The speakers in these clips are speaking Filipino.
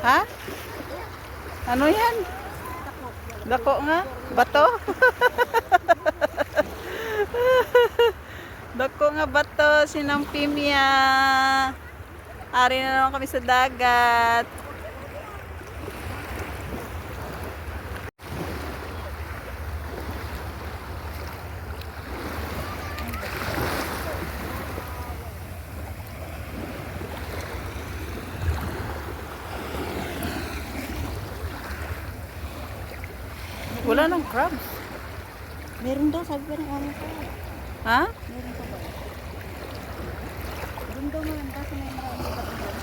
Ha? Ano yan? Dako nga? Bato? Dako nga bato, sinang pimya. Ari na naman kami sa dagat. Wala nang crabs. Meron daw, sabi pa ng amo ko. Ha? Meron pa ba? Doon daw naman, kasi may marami pa doon.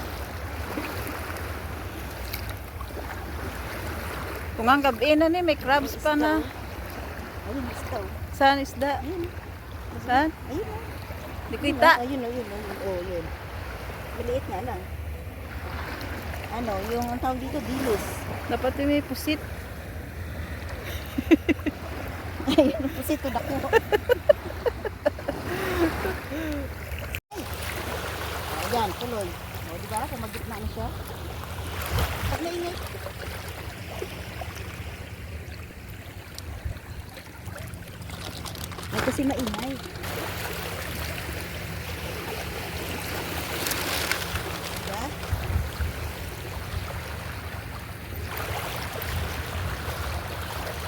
Kung ang gabi na ni, may crabs pa na. Ayun, isda. oh. Saan isda? Ayun. Saan? Ayun. oh. Di ko kita. Ayun, ayun, ayun. Oh, yun. Maliit nga lang. Ano, yung ang tawag dito, dilis. Dapat may pusit. Ayun, ang pusit, tudak ko. Ayan, tuloy. O, di ba? Kung magitna na siya. Pag naingay. Ay, kasi maingay.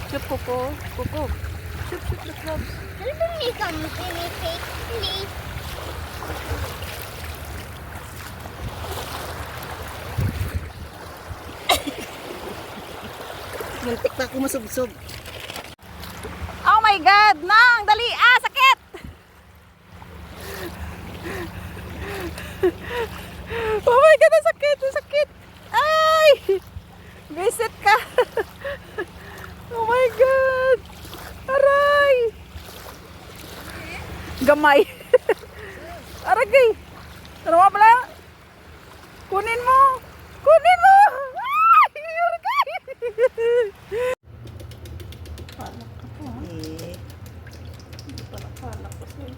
Shoot, kuko. Kuko. Shoot, shoot the crabs. Suddenly comes in a fake please. Muntik pa ako masubsob. Oh my God! Nang! Dali! Ah! Sakit! oh my God! Ang sakit! Ay! Visit ka! oh my God! Aray! Gamay! Aragay! Ano nga pala? Kunin mo! Kunin mo! Ay! Aragay! Eh,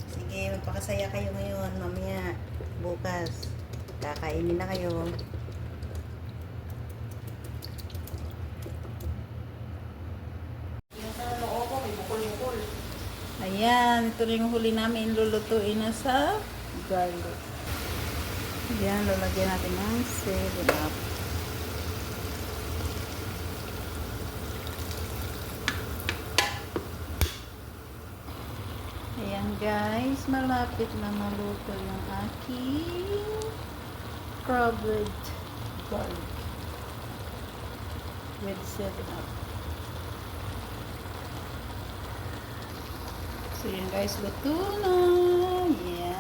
sige, magpakasaya kayo ngayon, mamaya, bukas. Kakainin na kayo. Ayan, ito rin yung huli namin lulutuin na sa garlic. Ayan, lalagyan natin ng 7-up. Ayan guys, malapit na maluto yung aking crabed garlic with 7-up. So yun guys, luto na. Yan.